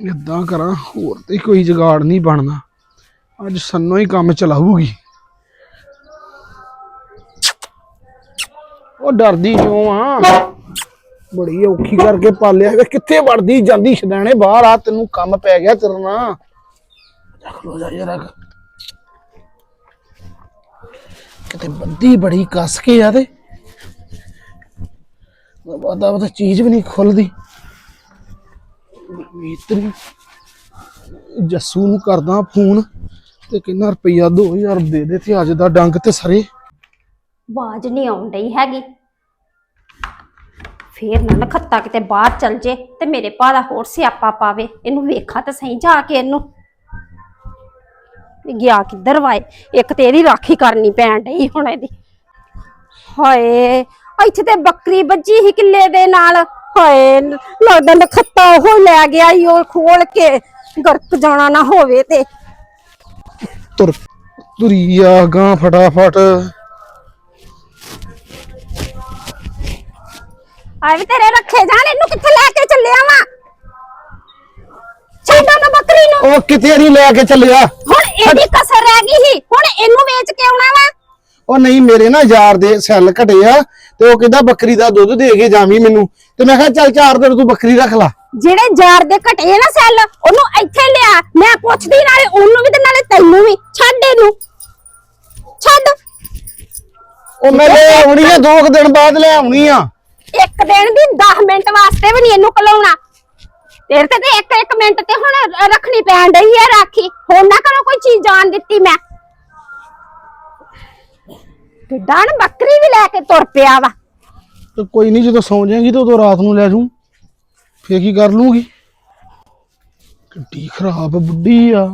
ਏਦਾਂ ਕਰਾਂ, ਹੋਰ ਤੇ ਕੋਈ ਜਗਾੜ ਨਹੀਂ ਬਣਦਾ ਅੱਜ ਸੰਨੋ ਹੀ ਕੰਮ ਚਲਾਊਗੀ। ਉਹ ਡਰਦੀ ਕਿਉਂ ਆ? ਬੜੀ ਔਖੀ ਕਰਕੇ ਪਾਲਿਆ ਵੇ। ਕਿੱਥੇ ਵੜਦੀ ਜਾਂਦੀ ਛਡਾਣੇ ਬਾਹਰ? ਆ ਤੈਨੂੰ ਕੰਮ ਪੈ ਗਿਆ ਤੇਰੇ ਰੱਖ ਲੋ ਜਾ ਜਰਾ ਕਿਤੇ ਬੰਦੀ ਬੜੀ ਕੱਸ ਕੇ ਆ ਤੇ। ਬਾਦਾ ਉਹ ਚੀਜ਼ ਵੀ ਨਹੀਂ ਖੁੱਲਦੀ। ਮੀਤਰੀ, ਜੱਸੂ ਨੂੰ ਕਰਦਾ ਫੋਨ ਤੇ ਕਿੰਨਾ ਰੁਪਈਆ 2000 ਦੇ ਦੇ ਤੇ ਅੱਜ ਦਾ ਡੰਗ ਤੇ ਸਰੇ।
ਆਵਾਜ਼ ਨਹੀਂ ਆਉਣ ਡਈ ਹੈਗੀ। ਫੇਰ ਨਾ ਨਖੱਤਾ ਕਿਤੇ ਬਾਹਰ ਚਲ ਜੇ ਤੇ ਮੇਰੇ ਭਾ ਦਾ ਹੋਰ ਸਿਆਪਾ ਪਾਵੇ। ਇਹਨੂੰ ਵੇਖਾ ਤਾਂ ਸਹੀ ਜਾ ਕੇ ਇਹਨੂੰ। ਗਿਆ ਕਿੱਧਰ ਵਾਏ? ਇੱਕ ਤੇ ਇਹਦੀ ਰਾਖੀ ਕਰਨੀ ਪੈਣ ਡਈ ਹੁਣ ਇਹਦੀ। ਹਾਏ, ਇੱਥੇ ਤੇ ਬੱਕਰੀ ਬੱਜੀ ਸੀ ਕਿੱਲੇ ਦੇ ਨਾਲ। ਹਾਏ, ਲੱਗਦਾ ਨਖੱਤਾ ਉਹ ਲੈ ਗਿਆ ਈ ਉਹ ਖੋਲ ਕੇ। ਗਰਕ ਜਾਣਾ ਨਾ ਹੋਵੇ ਤੇ।
ਤੁਰ ਤੁਰੀ ਆ ਗਾਂ ਫਟਾਫਟ।
ਆਏ ਵੀ ਤੇਰੇ ਰੱਖੇ ਜਾਣ ਇਹਨੂੰ ਕਿੱਥੇ ਲੈ ਕੇ ਚੱਲਿਆ ਵਾ? ਛੱਡੋ ਨਾ ਬੱਕਰੀ ਨੂੰ।
ਉਹ ਕਿਤੇ ਨਹੀਂ ਲੈ ਕੇ ਚੱਲਿਆ।
ਹੁਣ ਇਹਦੀ ਕਸਰ ਰਹਿ ਗਈ ਸੀ। ਹੁਣ ਇਹਨੂੰ ਵੇਚ ਕੇ ਆਉਣਾ ਵਾ।
ਉਹ ਨਹੀਂ ਮੇਰੇ ਨਾ ਯਾਰ ਦੇ ਸੈੱਲ ਘਟੇ ਆ ਤੇ ਉਹ ਕਹਿੰਦਾ ਬੱਕਰੀ ਦਾ ਦੁੱਧ ਦੇ ਕੇ ਜਾਵੀਂ ਮੈਨੂੰ। ਤੇ ਮੈਂ ਕਿਹਾ ਚੱਲ ਚਾਰ ਦਿਨ ਤੂੰ ਬੱਕਰੀ ਰੱਖ ਲਾ।
ਜਿਹੜੇ ਜਾਰ ਦੇ ਘਟੇ ਨਾ ਸੈੱਲ ਉਹਨੂੰ ਇੱਥੇ ਲਿਆ। ਮੈਂ ਪੁੱਛਦੀ ਨਾਲੇ ਉਹਨੂੰ ਵੀ ਤੇ ਨਾਲੇ ਤੈਨੂੰ ਵੀ। ਛੱਡ ਇਹਨੂੰ। ਛੱਡ।
ਉਹ ਮੈਂ ਲੈ ਆਉਣੀ ਆ ਦੋ ਕੁ ਦਿਨ ਬਾਅਦ ਲੈ ਆਉਣੀ ਆ।
ਇੱਕ ਦਿਨ ਦੀ 10 ਮਿੰਟ ਵਾਸਤੇ ਵੀ ਨਹੀਂ ਇਹਨੂੰ ਕਲਾਉਣਾ। ਤੇਰੇ ਤੇ ਤੇ ਇੱਕ ਇੱਕ ਮਿੰਟ ਤੇ ਹੁਣ ਰੱਖਣੀ ਪੈਣ ਡਈ ਹੈ ਰਾਖੀ। ਹੁਣ ਨਾ ਕਰੋ ਕੋਈ ਚੀਜ਼ ਜਾਣ ਦਿੱਤੀ ਮੈਂ। ਡਾਣ ਬੱਕਰੀ ਵੀ ਲੈ ਕੇ ਤੁਰ ਪਿਆ ਵਾ।
ਤੇ ਕੋਈ ਨਹੀਂ ਜਦੋਂ ਸੌਂ ਜਾਏਗੀ ਤਾਂ ਉਦੋਂ ਰਾਤ ਨੂੰ ਲੈ ਜੂ ਫੇਰ ਕੀ ਕਰ ਲੂਗੀ ਕਿੱਡੀ ਖਰਾਬ ਬੁੱਢੀ ਆ।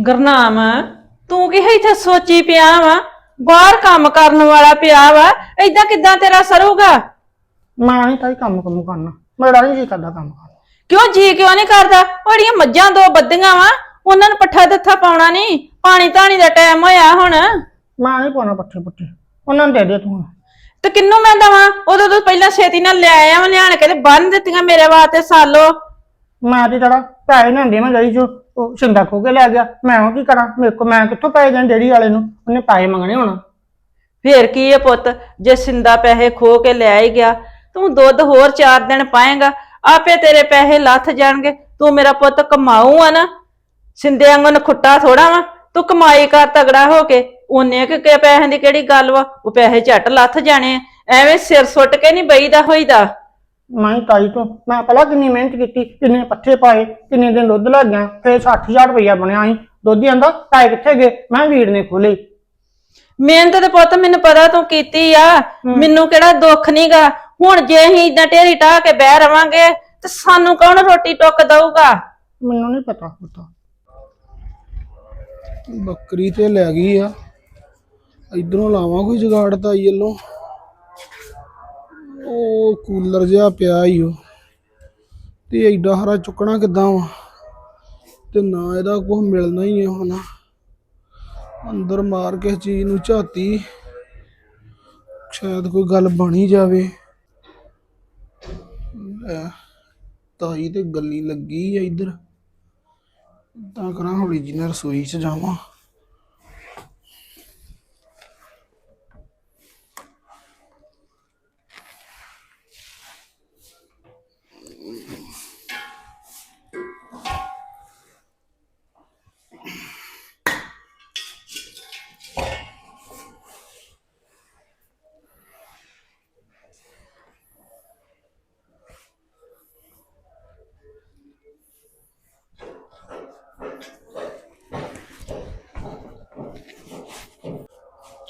ਗੁਰਨਾਮ ਤੂੰ ਕੀ ਇੱਥੇ ਸੋਚੀ ਪਿਆ ਵਾ? ਬਾਹਰ ਕੰਮ ਕਰਨ ਵਾਲਾ ਪਿਆ ਵਾ। ਏਦਾਂ ਕਿਦਾਂ ਤੇਰਾ ਸਰੂਗਾ?
ਮੈਂ ਨਹੀਂ ਤਾਈ ਕੰਮ ਕੰਮ ਕਰਨਾ। ਮੇਰਾ ਨਹੀਂ ਜੀ ਕਰਦਾ ਕੰਮ ਕਰਨਾ।
ਕਿਉਂ ਜੀ ਕਿਉਂ ਨਹੀਂ ਕਰਦਾ? ਉਹੜੀਆਂ ਮੱਝਾਂ ਦੋ ਬੱਦੀਆਂ ਵਾ। ਉਹਨਾਂ ਨੂੰ ਪੱਠਾ ਦੱਥਾ ਪਾਉਣਾ ਨਹੀਂ ਪਾਣੀ ਧਾਣੀ ਦਾ ਟਾਈਮ ਹੋਇਆ ਹੁਣ।
ਮੈਂ ਨਹੀਂ ਪਾਉਣਾ ਪੱਠੇ ਪੁੱਠੇ। ਉਹਨਾਂ ਨੂੰ ਦੇ ਦੇ ਤੂੰ।
ਤੇ ਕਿੰਨੂੰ ਮੈਂ ਦਵਾਂ? ਉਦੋਂ ਤੋਂ ਪਹਿਲਾਂ ਛੇਤੀ ਨਾਲ ਲੈ ਆਇਆ ਮੈਂ ਲਿਆਣ ਕੇ ਤੇ ਬੰਨ ਦਿੱਤੀਆਂ ਮੇਰੇ ਵਾਸਤੇ ਸਾਲੋ।
ਮੈਂ ਤੇ ਜਿਹੜਾ ਪੈਸੇ ਨਾ ਹੁੰਦੇ ਮੈਂ ਗਲੀ ਚੋਂ ਉਹ ਸਿੰਦਾ ਖੋ ਕੇ ਲੈ ਗਿਆ। ਮੈਂ ਉਹ ਕੀ ਕਰਾਂ? ਮੇਰੇ ਕੋ ਮੈਂ ਕਿੱਥੋਂ ਪੈਸੇ ਦੇਣ ਡੇੜੀ ਵਾਲੇ ਨੂੰ? ਉਹਨੇ ਪੈਸੇ ਮੰਗਣੇ ਹੁਣ।
ਫੇਰ ਕੀ ਹੈ ਪੁੱਤ? ਜੇ ਸਿੰਦਾ ਪੈਸੇ ਖੋ ਕੇ ਲੈ ਹੀ ਗਿਆ, ਤੂੰ ਦੁੱਧ ਹੋਰ ਚਾਰ ਦਿਨ ਪਾਏਗਾ, ਆਪੇ ਤੇਰੇ ਪੈਸੇ ਲੱਥ ਜਾਣਗੇ। ਤੂੰ ਮੇਰਾ ਪੁੱਤ ਕਮਾਊ ਆ ਨਾ? ਸਿੰਦੇ ਵਾਂਗੂ ਖੁੱਟਾ ਥੋੜਾ ਵਾ। ਤੂੰ ਕਮਾਈ ਕਰ ਤਗੜਾ ਹੋ ਕੇ। ਉਹਨੇ ਕਿ ਪੈਸਿਆਂ ਦੀ ਕਿਹੜੀ ਗੱਲ ਵਾ? ਉਹ ਪੈਸੇ ਝੱਟ ਲੱਥ ਜਾਣੇ ਐਵੇਂ ਸਿਰ ਸੁੱਟ ਕੇ ਨਹੀਂ ਬਈਦਾ ਹੋਈਦਾ।
ਮੈਂ ਤਾਈ ਤੋਂ। ਮੈਂ ਪਹਿਲਾਂ ਕਿੰਨੀ ਮਿਹਨਤ ਕੀਤੀ ਕਿੰਨੇ ਪੱਠੇ ਪਾਏ ਕਿੰਨੇ ਦਿਨ ਦੁੱਧ ਲੱਗ ਗਿਆ ਫੇਰ 60000 ਰੁਪਇਆ ਬਣਿਆ ਸੀ। ਦੁੱਧ ਆਂਦਾ ਪੈਸੇ ਕਿੱਥੇ ਗਏ? ਮੈਂ ਵੀਰ ਨੇ ਖੋਲੇ
ਮਿਹਨਤ ਤੇ ਪੁੱਤ ਮੈਨੂੰ ਪਤਾ ਤੂੰ ਕੀਤੀ ਆ। ਮੈਨੂੰ ਕਿਹੜਾ ਦੁੱਖ ਨਹੀਂਗਾ ਹੁਣ ਜੇ ਅਸੀਂ ਇਦਾਂ ਢੇਰੀ ਢਾਹ ਕੇ ਬਹਿ ਰਵਾਂਗੇ ਤੇ ਸਾਨੂੰ ਕੌਣ ਰੋਟੀ ਟੁੱਕ ਦਊਗਾ?
ਮੈਨੂੰ ਨਹੀਂ ਪਤਾ ਪਤਾ।
ਬੱਕਰੀ ਤੇ ਲੈ ਗਈ ਆ। ਇਧਰੋਂ ਲਾਵਾਂ ਕੋਈ ਜੁਗਾੜ ਤਾਂ ਆਈ ਵੱਲੋਂ? ਉਹ ਕੂਲਰ ਜਿਹਾ ਪਿਆ ਹੀ ਉਹ। ਤੇ ਐਡਾ ਹਰਾ ਚੁੱਕਣਾ ਕਿਦਾਂ ਵਾ? ਤੇ ਨਾ ਇਹਦਾ ਕੁਝ ਮਿਲਣਾ ਹੀ ਆ ਹੁਣ। ਅੰਦਰ ਮਾਰ ਕੇ ਚੀਜ਼ ਨੂੰ ਝਾਤੀ। ਸ਼ਾਇਦ ਕੋਈ ਗੱਲ ਬਣੀ ਜਾਵੇ। ਲੈ, ਤਾਈ ਤੇ ਗੱਲੀ ਲੱਗੀ ਆ ਇੱਧਰ। ਤਾਂ ਕਰਾਂ ਹੌਲੀ ਜੀ ਨਾਲ ਰਸੋਈ 'ਚ ਜਾਵਾਂ।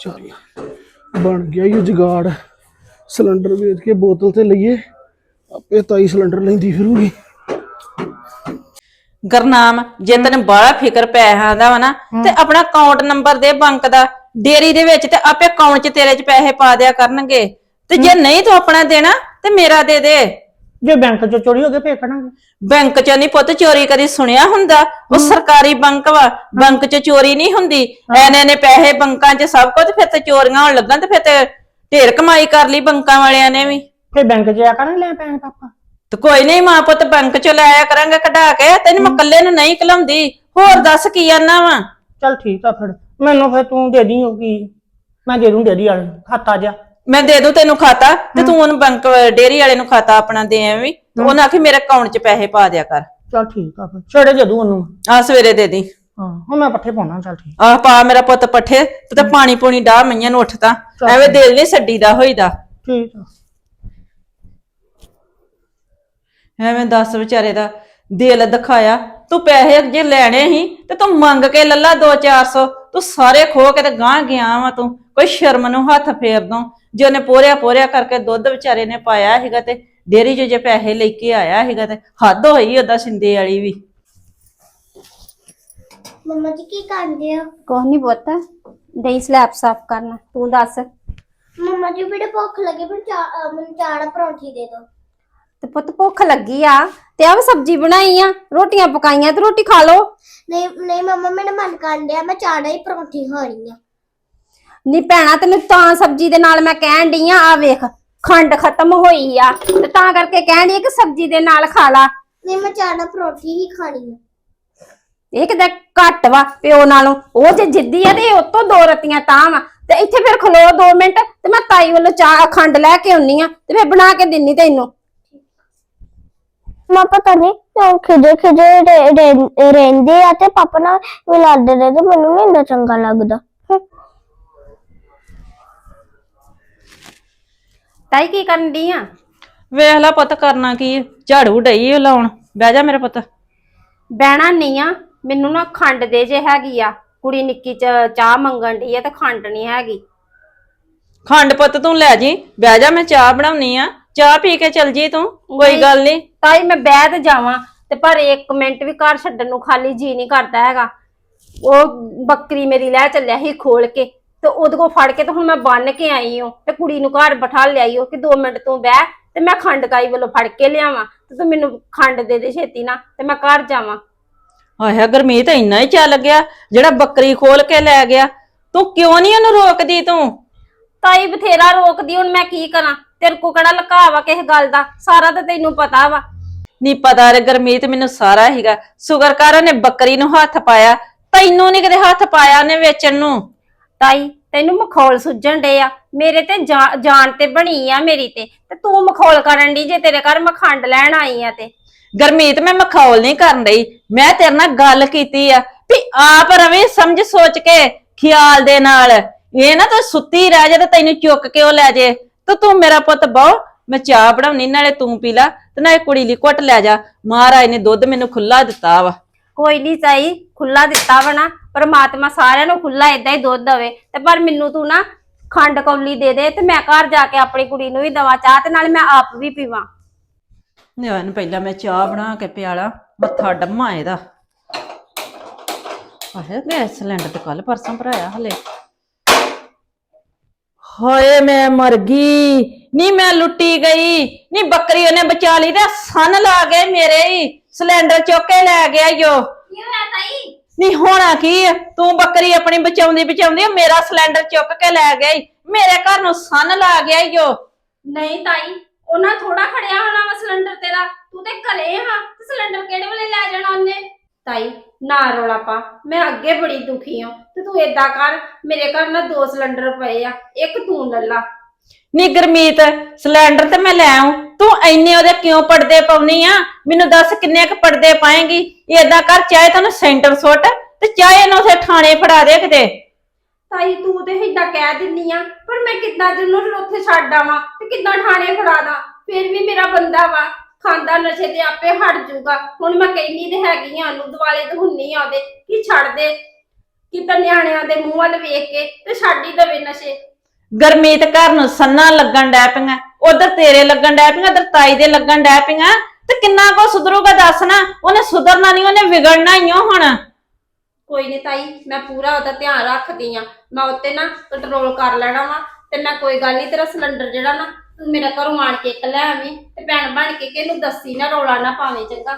ਚੱਲ। ਬਣ ਗਿਆ ਇਹ ਜੁਗਾੜ। ਸਿਲੰਡਰ ਵੇਚ ਕੇ ਬੋਤਲ ਤੇ ਲਈਏ। ਆਪੇ ਤਾਈ ਸਿਲੰਡਰ ਲੈਂਦੀ ਫਿਰੂਗੀ।
ਗਰਨਾਮ ਜੇ ਤੈਨੂੰ ਬਾਹਲਾ ਫਿਕਰ ਪੈਸਿਆਂ ਦਾ ਵਾ ਨਾ ਤੇ ਆਪਣਾ ਅਕਾਊਂਟ ਨੰਬਰ ਦੇ ਬੈਂਕ ਦਾ ਡੇਰੀ ਦੇ ਵਿੱਚ ਤੇ ਆਪੇ ਅਕਾਊਂਟ 'ਚ ਤੇਰੇ 'ਚ ਪੈਸੇ ਪਾ ਦਿਆ ਕਰਨਗੇ। ਤੇ ਜੇ ਨਹੀਂ ਤੂੰ ਆਪਣਾ ਦੇਣਾ ਤੇ ਮੇਰਾ ਦੇ ਦੇ।
ਜੇ ਬੈਂਕ ਚੋਂ ਚੋਰੀ ਹੋ ਗਏ ਫੇਰ ਕਰਾਂਗੇ।
ਬੈਂਕ 'ਚ ਨਹੀਂ ਪੁੱਤ ਚੋਰੀ ਕਦੀ ਸੁਣਿਆ ਹੁੰਦਾ? ਉਹ ਸਰਕਾਰੀ ਬੈਂਕ ਵਾ ਬੈਂਕ 'ਚ ਚੋਰੀ ਨਹੀਂ ਹੁੰਦੀ। ਐਨੇ ਨੇ ਪੈਸੇ ਬੈਂਕਾਂ 'ਚ ਸਭ ਕੁਝ ਫਿਰ ਤੇ ਚੋਰੀਆਂ ਹੋਣ ਲੱਗਣ ਤੇ ਫਿਰ ਤੇ ਢੇਰ ਕਮਾਈ ਕਰ ਲਈ ਬੈਂਕਾਂ ਵਾਲਿਆਂ ਨੇ ਵੀ।
ਫੇਰ ਬੈਂਕ 'ਚ ਆ ਕਰਾਂਗੇ ਲੈ ਪੈਸੇ ਪਾਪਾ?
ਤੇ ਕੋਈ ਨਹੀਂ ਮਾਂ ਪੁੱਤ ਬੈਂਕ 'ਚ ਲੈ ਆਇਆ ਕਰਾਂਗੇ ਕਢਾ ਕੇ ਤੈਨੂੰ ਮੈਂ ਇਕੱਲੇ ਨੂੰ ਨਹੀਂ ਕਲਾਉਂਦੀ। ਹੋਰ ਦੱਸ ਕੀ ਆਨਾ ਵਾ?
ਚੱਲ ਠੀਕ ਆ ਫਿਰ। ਮੈਨੂੰ ਫਿਰ ਤੂੰ ਦੇ ਦੀ ਕੀ? ਮੈਂ ਦੇ ਦੂੰ ਡੇੜੀ ਵਾਲੇ ਨੂੰ। ਖਾਤਾ ਜਾ।
ਮੈਂ ਦੇ ਦੂੰ ਤੈਨੂੰ ਖਾਤਾ ਤੇ ਤੂੰ ਉਹਨੂੰ ਬੈਂਕ ਡੇਰੀ ਵਾਲੇ ਨੂੰ ਖਾਤਾ ਆਪਣਾ ਦੇ ਐਵੇਂ ਤੇ ਉਹਨਾਂ ਆਖੀ ਮੇਰੇ ਅਕਾਊਂਟ 'ਚ ਪੈਸੇ ਪਾ ਦਿਆ ਕਰ।
ਚੱਲ ਠੀਕ ਆ ਫਿਰ। ਛੇੜੇ ਦੇ ਦੂੰ ਉਹਨੂੰ।
ਆ ਸਵੇਰੇ ਦੇ ਦੀ।
ਹਾਂ ਹੁਣ ਮੈਂ ਪੱਠੇ ਪਾਉਣਾ ਚੱਲ ਠੀਕ।
ਆਹ ਪਾ ਮੇਰਾ ਪੁੱਤ ਪੱਠੇ ਤੇ ਤੇ ਪਾਣੀ ਪੂਣੀ ਡਾਹ ਮਈਆਂ ਨੂੰ ਉੱਠ ਤਾਂ। ਐਵੇਂ ਦਿਲ ਨਹੀਂ ਛੱਡੀਦਾ ਹੋਈਦਾ।
ਠੀਕ ਆ।
ਐਵੇਂ ਦੱਸ ਵਿਚਾਰੇ ਦਾ ਦਿਲ ਦਿਖਾਇਆ। ਤੂੰ ਪੈਸੇ ਜੇ ਲੈਣੇ ਸੀ ਤੇ ਤੂੰ ਮੰਗ ਕੇ ਲੱਲਾ 2-400 ਤੂੰ ਸਾਰੇ ਖੋ ਕੇ ਤੇ ਗਾਂ ਗਿਆ ਵਾ ਤੂੰ। ਕੋਈ ਸ਼ਰਮ ਨੂੰ ਹੱਥ ਫੇਰ ਦੋ। ਜੇ ਉਹਨੇ ਪੋਰਿਆ ਪੋਰਿਆ ਕਰਕੇ ਦੁੱਧ ਵਿਚਾਰੇ ਨੇ ਪਾਇਆ ਸੀਗਾ ਤੇ ਡੇਰੀ 'ਚ ਜੇ ਪੈਸੇ ਲੈ ਕੇ ਆਇਆ ਸੀਗਾ ਤੇ ਹੱਦ ਹੋਈ ਉਹਦਾ ਸਿੰਦੇ ਵਾਲੀ ਵੀ।
ਮੰਮਾ ਜੀ ਕੀ ਕਰਦੇ ਹੋ?
ਕੁਛ ਨਹੀਂ ਪੁੱਤ ਡਈ ਸਲੈਬ ਸਾਫ਼ ਕਰਨਾ ਤੂੰ ਦੱਸ।
ਮੰਮਾ ਜੀ ਬੜੇ ਭੁੱਖ ਲੱਗੀ ਅਹ ਮੈਨੂੰ ਚਾਹ ਨਾਲ ਪਰੌਂਠੀ ਦੇ ਦਿਓ।
ਤੇ ਪੁੱਤ ਭੁੱਖ ਲੱਗੀ ਆ ਤੇ ਆ ਸਬਜ਼ੀ ਬਣਾਈ ਆ ਰੋਟੀਆਂ ਪਕਾਈਆਂ ਤੇ ਰੋਟੀ ਖਾ ਲਓ।
ਨਹੀਂ ਨਹੀਂ ਮੰਮਾ ਮੇਰਾ ਮਨ ਕਰਨ ਡਿਆ ਮੈਂ ਚਾਹ ਨਾਲ ਹੀ ਪਰੌਂਠੀ ਖਾਣੀ ਆ।
ਨੀ ਭੈਣਾ ਤੈਨੂੰ ਤਾਂ ਸਬਜ਼ੀ ਦੇ ਨਾਲ ਮੈਂ ਕਹਿਣ ਡਈ ਆ ਆ ਵੇਖ ਖੰਡ ਖਤਮ ਹੋਈ ਆ। ਤੇ ਤਾਂ ਕਰਕੇ ਕਹਿਣ ਡਈ ਆ ਕਿ ਸਬਜ਼ੀ ਦੇ ਨਾਲ ਖਾ ਲਾ।
ਨਹੀਂ ਮੈਂ ਚਾਹ ਨਾਲ ਪਰੌਂਠੀ ਹੀ ਖਾਣੀ ਆ।
ਇਹ ਕਿਤੇ ਘੱਟ ਵਾ ਪਿਓ ਨਾਲੋਂ। ਉਹ ਜੇ ਜਿੱਦੀ ਆ ਤੇ ਇਹ ਉਤੋਂ ਦੋ ਰਤੀਆਂ ਤਾਂ ਵਾ। ਤੇ ਇੱਥੇ ਫਿਰ ਖਲੋ 2 ਮਿੰਟ ਤੇ ਮੈਂ ਤਾਈ ਵੱਲੋਂ ਚਾਹ ਖੰਡ ਲੈ ਕੇ ਆਉਣੀ ਆ ਤੇ ਫਿਰ ਬਣਾ ਕੇ ਦਿੰਨੀ ਤੈਨੂੰ।
ਮੈਂ ਪਤਾ ਨਹੀਂ ਕਿਉਂ ਖਿਜੇ ਖਿਜੇ ਰਹਿ- ਰਹਿ- ਰਹਿੰਦੇ ਆ ਤੇ ਪਾਪਾ ਨਾਲ ਵੀ ਲੜਦੇ ਰਹੇ ਤੇ ਮੈਨੂੰ ਨਹੀਂ ਇੰਨਾ ਚੰਗਾ ਲੱਗਦਾ।
ਤਾਈ ਕੀ ਕਰਨ ਡਈ ਆ?
ਵੇਖ ਲੈ ਪੁੱਤ ਕਰਨਾ ਕੀ। ਝਾੜੂ ਡਈ ਓ ਲਾਉਣ। ਬਹਿ ਜਾ ਮੇਰੇ ਪੁੱਤ।
ਬਹਿਣਾ ਨਹੀਂ ਆ। ਮੈਨੂੰ ਨਾ ਖੰਡ ਦੇ ਜੇ ਹੈਗੀ ਆ। ਕੁੜੀ ਨਿੱਕੀ ਚ ਚਾਹ ਮੰਗਣ ਡਈ ਆ ਤੇ ਖੰਡ ਨਹੀਂ ਹੈਗੀ।
ਖੰਡ ਪੁੱਤ ਤੂੰ ਲੈ ਜੀ। ਬਹਿ ਜਾ ਮੈਂ ਚਾਹ ਬਣਾਉਣੀ ਆ। ਚਾਹ ਪੀ ਕੇ ਚਲ ਜੀ ਤੂੰ। ਕੋਈ
ਨਹੀਂ।
ਗੱਲ ਨਹੀਂ।
ਤਾਈ ਮੈਂ ਬਹਿ ਤੇ ਜਾਵਾਂ। ਤੇ ਪਰ ਇੱਕ ਮਿੰਟ ਵੀ ਘਰ ਛੱਡਣ ਨੂੰ ਖਾਲੀ ਜੀ ਨਹੀਂ ਕਰਦਾ ਹੈਗਾ। ਉਹ ਬੱਕਰੀ ਮੇਰੀ ਲੈ ਚੱਲਿਆ ਸੀ ਖੋਲ ਕੇ। ਤੇ ਉਹਦੇ ਕੋਲ ਫੜ ਕੇ ਤੇ ਹੁਣ ਮੈਂ ਬੰਨ ਕੇ ਆਈ ਹਾਂ ਤੇ ਕੁੜੀ ਨੂੰ ਘਰ ਬਿਠਾ ਲਿਆਈ ਹਾਂ ਕਿ 2 ਮਿੰਟ ਤੂੰ ਬਹਿ ਤੇ ਮੈਂ ਖੰਡ ਕਾਈ ਵੱਲੋਂ ਫੜ ਕੇ ਲਿਆਵਾਂ ਤੇ ਤੂੰ ਮੈਨੂੰ ਖੰਡ ਦੇ ਦੇ ਛੇਤੀ ਨਾ ਤੇ ਮੈਂ ਘਰ ਜਾਵਾਂ।
ਆਇਆ ਗਰਮੀਤ ਇੰਨਾ ਹੀ ਚੱਲ ਗਿਆ ਜਿਹੜਾ ਬੱਕਰੀ ਖੋਲ ਕੇ ਲੈ ਗਿਆ। ਤੂੰ ਕਿਉਂ ਨਹੀਂ ਉਹਨੂੰ ਰੋਕਦੀ ਤੂੰ?
ਤਾਈ ਬਥੇਰਾ ਰੋਕਦੀ ਹੁਣ ਮੈਂ ਕੀ ਕਰਾਂ? ਤੇਰੇ ਕੋ ਕਿਹੜਾ ਲੁਕਾਵਾ ਕਿਸੇ ਗੱਲ ਦਾ? ਸਾਰਾ ਤਾਂ ਤੈਨੂੰ ਪਤਾ ਵਾ।
ਨਹੀਂ ਪਤਾ ਰੇ ਗਰਮੀਤ ਮੈਨੂੰ ਸਾਰਾ ਹੀਗਾ। ਸ਼ੁਕਰ ਕਰ ਉਹਨੇ ਬੱਕਰੀ ਨੂੰ ਹੱਥ ਪਾਇਆ। ਤੈਨੂੰ ਨਹੀਂ ਕਿਤੇ ਹੱਥ ਪਾਇਆ ਉਹਨੇ ਵੇਚਣ ਨੂੰ।
ਤਾਈ, ਤੈਨੂੰ ਮਖੌਲ ਸੁੱਜਣ ਡੇ ਆ। ਮੇਰੇ ਤੇ ਜਾ- ਜਾਨ ਤੇ ਬਣੀ ਆ ਮੇਰੀ ਤੇ। ਤੇ ਤੂੰ ਮਖੌਲ ਕਰਨ ਦੀ ਜੇ ਤੇਰੇ ਘਰ ਮਖੰਡ ਲੈਣ ਆਈ ਆ ਤੇ।
ਗਰਮੀਤ, ਮੈਂ ਮਖੌਲ ਨਹੀਂ ਕਰਨ ਰਹੀ ਮੈਂ ਤੇਰੇ ਨਾਲ ਗੱਲ ਕੀਤੀ ਆ ਵੀ ਆਪ ਰਵੇਂ ਸਮਝ ਸੋਚ ਕੇ ਖਿਆਲ ਦੇ ਨਾਲ। ਇਹ ਨਾ ਤੂੰ ਸੁੱਤੀ ਰਹਿ ਜਾ ਤੇ ਤੈਨੂੰ ਚੁੱਕ ਕੇ ਉਹ ਲੈ ਜੇ। ਤੇ ਤੂੰ ਮੇਰਾ ਪੁੱਤ ਬਹੁ, ਮੈਂ ਚਾਹ ਬਣਾਉਣੀ, ਨਾਲੇ ਤੂੰ ਪੀ ਲੈ ਤੇ ਨਾਲੇ ਕੁੜੀ ਲਈ ਘੁੱਟ ਲੈ ਜਾ। ਮਹਾਰਾਜ ਨੇ ਦੁੱਧ ਮੈਨੂੰ ਖੁੱਲਾ ਦਿੱਤਾ ਵਾ।
ਕੋਈ ਨਹੀਂ ਤਾਈ ਖੁੱਲਾ ਦਿੱਤਾ ਵਾ ਨਾ, ਪਰਮਾਤਮਾ ਸਾਰਿਆਂ ਨੂੰ ਖੁੱਲਾ ਏਦਾਂ ਹੀ ਦੁੱਧ ਦੇਵੇ। ਤੇ ਪਰ ਮੈਨੂੰ ਤੂੰ ਨਾ ਖੰਡ ਕੌਲੀ ਦੇ ਦੇ ਤੇ ਮੈਂ ਘਰ ਜਾ ਕੇ ਆਪਣੀ ਕੁੜੀ ਨੂੰ ਵੀ ਦਵਾ ਚਾਹ ਤੇ ਨਾਲ ਮੈਂ ਆਪ ਵੀ ਪੀਵਾਂ।
ਨਿਆਣ ਪਹਿਲਾਂ ਮੈਂ ਚਾਹ ਬਣਾ ਕੇ ਪਿਆਲਾ, ਮੱਥਾ ਡੰਮਾ ਇਹਦਾ। ਆਹੇ, ਗੈਸ ਸਿਲੰਡਰ ਤੇ ਕੱਲ ਪਰਸੋਂ ਭਰਾਇਆ ਹਲੇ। ਹਾਏ, ਮੈਂ ਮਰ ਗਈ। ਨੀ ਮੈਂ ਲੁੱਟੀ ਗਈ, ਨੀ ਬੱਕਰੀ ਉਹਨੇ ਬਚਾ ਲਈ ਤੇ ਸਨ ਲਾ ਗਏ ਮੇਰੇ ਹੀ। ਸਿਲੰਡਰ ਚੁੱਕ ਕੇ ਲੈ ਗਿਆ ਈਓ
ਕੀ ਹੋਇਆ ਤਾਈ?
ਨੀ ਹੋਣਾ ਕੀ ਆ? ਤੂੰ ਬੱਕਰੀ ਆਪਣੀ ਬਚਾਉਂਦੀ ਬਚਾਉਂਦੀ ਮੇਰਾ ਸਿਲੰਡਰ ਚੁੱਕ ਕੇ ਲੈ ਗਿਆ ਈ। ਮੇਰੇ ਘਰ ਨੂੰ ਸਨ ਲਾ ਗਿਆ ਈਓ
ਨਹੀਂ ਤਾਈ ਉਹਨਾਂ ਥੋੜਾ ਖੜਿਆ ਹੋਣਾ ਵਾ ਸਿਲੰਡਰ ਤੇਰਾ। ਤੂੰ ਤੇ ਘਰੇ ਹਾਂ ਤੇ ਸਿਲੰਡਰ ਕਿਹੜੇ ਵੇਲੇ ਲੈ ਜਾਣਾ ਉਹਨੇ? ਤਾਈ ਨਾ ਰੋਲਾ ਪਾ। ਮੈਂ ਅੱਗੇ ਬੜੀ ਦੁਖੀ ਹਾਂ। ਤੇ ਤੂੰ ਏਦਾਂ ਕਰ ਮੇਰੇ ਘਰ ਨਾ ਦੋ ਸਿਲੰਡਰ ਪਏ ਆ। ਇੱਕ ਤੂੰ ਲੈ ਲਾ।
ਨੀ ਗਰਮੀਤ ਸਿਲੰਡਰ ਤੇ ਮੈਂ ਲੈ ਆਉਂ। ਤੂੰ ਐਨੇ ਉਹਦੇ ਕਿਉਂ ਪਰਦੇ ਪਾਉਣੀ ਆ? ਮੈਨੂੰ ਦੱਸ ਕਿੰਨੇ ਕ ਪਰਦੇ ਪਾਏਂਗੀ? ਏਦਾਂ ਕਰ ਚਾਹੇ ਤੈਨੂੰ ਸੈਂਟਰ ਸੁੱਟ ਤੇ ਚਾਹੇ ਇਹਨੂੰ ਉਥੇ ਥਾਣੇ ਫੜਾ ਦੇ ਕਿਤੇ।
ਤਾਈ ਤੂੰ ਤੇ ਏਦਾਂ ਕਹਿ ਦਿੰਨੀ ਆ ਪਰ ਮੈਂ ਕਿੱਦਾਂ ਜਿਹਨੂੰ ਉੱਥੇ ਛੱਡ ਆਵਾਂ ਤੇ ਕਿੱਦਾਂ ਥਾਣੇ ਫੜਾ ਦਾਂ? ਫਿਰ ਵੀ ਮੇਰਾ ਬੰਦਾ ਵਾ ਖਾਂਦਾ ਨਸ਼ੇ ਤੇ ਆਪੇ ਹਟ ਜਾਊਗਾ। ਹੁਣ ਮੈਂ ਕਹਿੰਦੀ ਤੇ ਹੈਗੀ ਆ ਉਹਨੂੰ ਦਿਵਾਲੇ ਤੇ ਹੁੰਨੀ ਆ ਉਹਦੇ ਕਿ ਛੱਡ ਦੇ। ਕਿਤੇ ਨਿਆਣਿਆਂ ਦੇ ਮੂੰਹ ਵੱਲ ਵੇਖ ਕੇ ਤੇ ਛੱਡ ਹੀ ਦਵੇ ਨਸ਼ੇ।
ਗਰਮੀਤ ਘਰ ਨੂੰ ਸੰਨਾ ਲੱਗਣ ਡੈ ਪਈਆਂ। ਉਧਰ ਤੇਰੇ ਲੱਗਣ ਡੈ ਪਈਆਂ ਉਧਰ ਤਾਈ ਦੇ ਲੱਗਣ ਡੈ ਪਈਆਂ। ਤੇ ਕਿੰਨਾ ਕੋ ਸੁਧਰੂਗਾ ਦੱਸ ਨਾ ਉਹਨੇ ਸੁਧਰਨਾ ਨਹੀਂ ਉਹਨੇ ਵਿਗੜਨਾ ਹੀ ਓ ਹੁਣ।
ਕੋਈ ਨਹੀਂ ਤਾਈ ਮੈਂ ਪੂਰਾ ਉਹਦਾ ਧਿਆਨ ਰੱਖਦੀ ਆ। ਮੈਂ ਉੱਤੇ ਨਾ ਕੰਟਰੋਲ ਕਰ ਲੈਣਾ ਵਾ ਤੇ ਮੈਂ ਕੋਈ ਗੱਲ ਨਹੀਂ ਤੇਰਾ ਸਿਲੰਡਰ ਜਿਹੜਾ ਨਾ ਤੂੰ ਮੇਰੇ ਘਰੋਂ ਆਣ ਕੇ ਇੱਕ ਲੈ ਆਵੀਂ ਤੇ ਭੈਣ ਬਣ ਕੇ ਕਿਹਨੂੰ ਦੱਸੀ ਨਾ ਰੌਲਾ ਨਾ ਪਾਵੇਂ ਚੰਗਾ।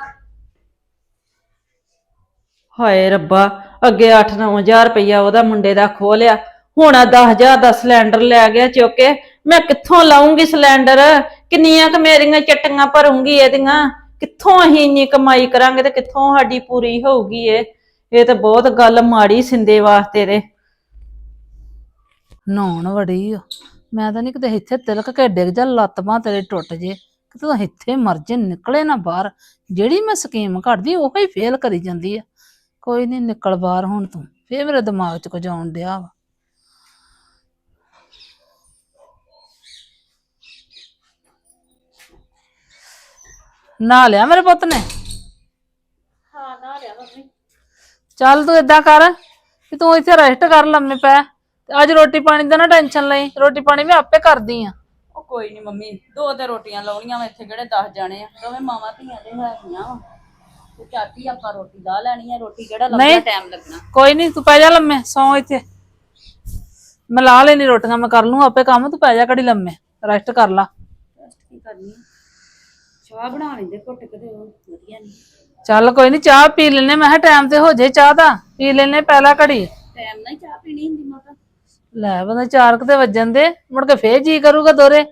ਹਾਏ ਰੱਬਾ ਅੱਗੇ 8-9000 ਰੁਪਇਆ ਉਹਦਾ ਮੁੰਡੇ ਦਾ ਖੋ ਲਿਆ ਹੁਣ 10000 ਦਾ ਸਿਲੰਡਰ ਲੈ ਗਿਆ ਚੁੱਕ ਕੇ ਮੈਂ ਕਿੱਥੋਂ ਲਾਉਂਗੀ ਸਿਲੰਡਰ? ਕਿੰਨੀਆਂ ਕ ਮੇਰੀਆਂ ਚਟੀਆਂ ਭਰੂੰਗੀ ਇਹਦੀਆਂ? ਕਿੱਥੋਂ ਅਸੀਂ ਇੰਨੀ ਕਮਾਈ ਕਰਾਂਗੇ ਤੇ ਕਿੱਥੋਂ ਸਾਡੀ ਪੂਰੀ ਹੋਊਗੀ ਇਹ? ਇਹ ਤਾਂ ਬਹੁਤ ਗੱਲ ਮਾੜੀ ਸਿੰਦੇ ਵਾਸਤੇ ਦੇ
ਨਹਾਉਣ ਵੜੀ ਆ। ਮੈਂ ਤਾਂ ਨਹੀਂ ਕਿਤੇ ਇੱਥੇ ਤਿਲਕ ਕੇ ਡਿੱਗ ਜਾ, ਲੱਤ ਬਾਂਹ ਤੇਰੇ ਟੁੱਟ ਜੇ। ਕਿਤੇ ਤਾਂ ਇੱਥੇ ਮਰ ਜੇ, ਨਿਕਲੇ ਨਾ ਬਾਹਰ। ਜਿਹੜੀ ਮੈਂ ਸਕੀਮ ਘੜਦੀ ਉਹੋ ਹੀ ਫੇਲ ਕਰੀ ਜਾਂਦੀ ਆ। ਕੋਈ ਨਹੀਂ ਨਿਕਲ ਬਾਹਰ ਹੁਣ ਤੂੰ। ਫੇਰ ਮੇਰੇ ਦਿਮਾਗ 'ਚ ਕੁਝ ਆਉਣ ਡਿਆ ਵਾ। ਨਾ ਲਿਆ ਮੇਰੇ ਪੁੱਤ ਨੇ?
ਹਾਂ ਨਾ ਰਿਆ ਮੰਮੀ।
ਚੱਲ ਤੂੰ ਏਦਾਂ ਕਰ ਕਿ ਤੂੰ ਇੱਥੇ ਰੈਸਟ ਕਰ ਲੰਮੇ ਪੈ। ਤੇ ਅੱਜ ਰੋਟੀ ਪਾਣੀ ਦਾ ਨਾ ਟੈਨਸ਼ਨ ਲਈ। ਰੋਟੀ ਪਾਣੀ ਮੈਂ ਆਪੇ ਕਰਦੀ ਆ।
ਉਹ ਕੋਈ ਨਹੀਂ ਮੰਮੀ ਦੋ ਤੇ ਰੋਟੀਆਂ ਲਾਉਣੀਆਂ ਵਾ ਇੱਥੇ ਕਿਹੜੇ 10 ਜਾਣੇ ਆ। ਦੋਵੇਂ ਮਾਵਾਂ ਧੀਆਂ ਦੇ ਹੈਗੀਆਂ ਵਾ। ਤੇ ਚਾਟੀ ਆਪਾਂ ਰੋਟੀ ਲਾ ਲੈਣੀ ਆ। ਰੋਟੀ ਕਿਹੜਾ
ਨਹੀਂ।
ਲੰਬਾ ਟਾਈਮ ਲੱਗਣਾ।
ਕੋਈ ਨਹੀਂ ਤੂੰ ਪੈ ਜਾ ਲੰਮੇ ਸੌ ਇੱਥੇ। ਮੈਂ ਲਾ ਲੈਣੀ ਰੋਟੀਆਂ ਮੈਂ ਕਰ ਲੂੰ ਆਪੇ ਕੰਮ ਤੂੰ ਪੈ ਜਾ ਘੜੀ ਲੰਮੇ। ਰੈਸਟ ਕਰ ਲਾ।
ਰੈਸਟ ਕੀ ਕਰਨੀ? ਆ? ਚਾਹ ਬਣਾ ਲੈਂਦੇ ਘੁੱਟ ਕੇ ਤੇ ਉਹ ਵਧੀਆ ਨਹੀਂ
ਚੱਲ ਕੋਈ ਨਹੀਂ ਚਾਹ ਪੀ ਲੈਨੇ ਮੈਂ ਕਿਹਾ ਟਾਈਮ ਤੇ ਹੋ ਜੇ ਚਾਹ ਦਾ ਪੀ ਲੈਨੇ ਪਹਿਲਾ ਘੜੀ।
ਟਾਈਮ ਨਾਲ ਹੀ ਚਾਹ ਪੀਣੀ ਹੁੰਦੀ ਮਾਤਾ।
ਲੈ ਬੰਦਾ ਚਾਰ ਕੁ ਤੇ ਵੱਜਣ ਦੇ ਮੁੜ ਕੇ ਫੇਰ ਜੀ ਕਰੂਗਾ ਦੋਰੇ।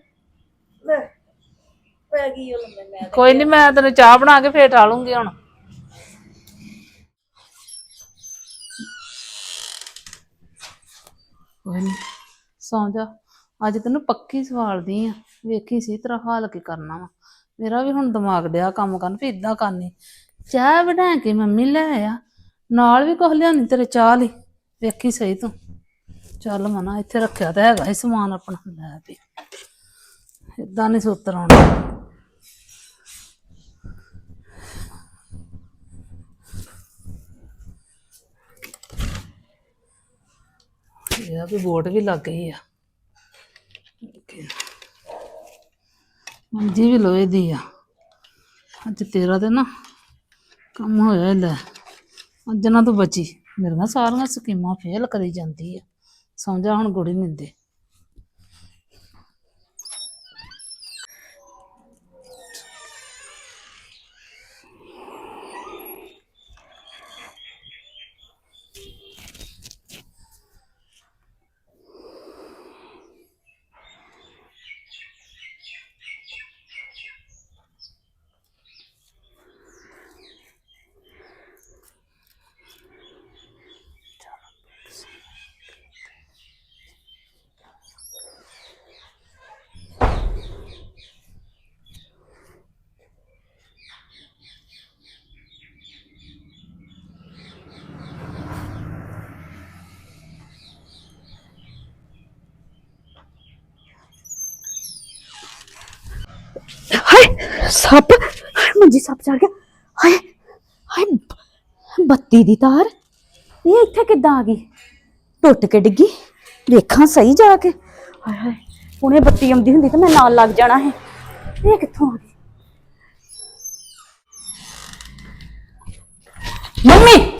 ਪੈ ਗਈ ਉਹ ਲੰਮੇ ਮੈਂ
ਕੋਈ ਨਹੀਂ ਮੈਂ ਤੈਨੂੰ ਚਾਹ ਬਣਾ ਕੇ ਫੇਰ ਠਾ ਲੂੰਗੀ ਹੁਣ। ਕੋਈ ਨੀ ਸੌਂ ਜਾ। ਅੱਜ ਤੈਨੂੰ ਪੱਕੀ ਸਵਾਲਦੀ ਆ ਵੇਖੀ ਸੀ ਤੇਰਾ ਹਾਲ ਕੀ ਕਰਨਾ ਵਾ। ਮੇਰਾ ਵੀ ਹੁਣ ਦਿਮਾਗ ਡਿਆ ਕੰਮ ਕਰਨ, ਵੀ ਇਦਾਂ ਕਰਨੀ। ਚਾਹ ਬਣਾ ਕੇ ਮੰਮੀ ਲੈ ਆ ਨਾਲ ਵੀ ਕੁਝ ਲਿਆਉਣੀ ਤੇਰੇ ਚਾਹ ਲਈ। ਵੇਖੀ ਸਹੀ ਤੂੰ। ਚੱਲ ਮਨਾ, ਇੱਥੇ ਰੱਖਿਆ ਤਾਂ ਹੈਗਾ ਹੀ ਸਮਾਨ ਆਪਣਾ, ਲੈ ਵੀ। ਇਦਾਂ ਨਹੀਂ ਸੁੱਤਰ ਆਉਣਾ। ਇਹਦਾ ਵੀ ਬੋਟ ਵੀ ਲੱਗ ਗਈ ਆ। ਮੰਜੀ ਵੀ ਲੋਹੇ ਦੀ ਆ। ਅੱਜ ਤੇਰਾ ਤੇ ਨਾ ਕੰਮ ਹੋਇਆ ਲੈ ਅੱਜ ਨਾ ਤੂੰ ਬਚੀ। ਮੇਰੀਆਂ ਸਾਰੀਆਂ ਸਕੀਮਾਂ ਫੇਲ ਕਰੀ ਜਾਂਦੀ ਆ। ਸਮਝਾ ਹੁਣ ਗੁੜੀ ਨਿੰਦੇ
ਹਾਏ ਸੱਪ ਹਾਏ ਮੰਜੀ ਸੱਪ ਚੜ ਗਿਆ ਹਾਏ ਹਾਏ ਬ- ਬੱਤੀ ਦੀ ਤਾਰ ਇਹ ਇੱਥੇ ਕਿੱਦਾਂ ਆ ਗਈ ਟੁੱਟ ਕੇ ਡਿੱਗੀ ਵੇਖਾਂ ਸਹੀ ਜਾ ਕੇ ਹਾਏ ਹਾਏ ਹੁਣੇ ਬੱਤੀ ਆਉਂਦੀ ਹੁੰਦੀ ਤਾਂ ਮੈਂ ਨਾਲ ਲੱਗ ਜਾਣਾ ਹੈ ਇਹ ਕਿੱਥੋਂ ਆ ਗਈ ਮੰਮੀ ਇਹ ਕੰਡੇ ਆਈ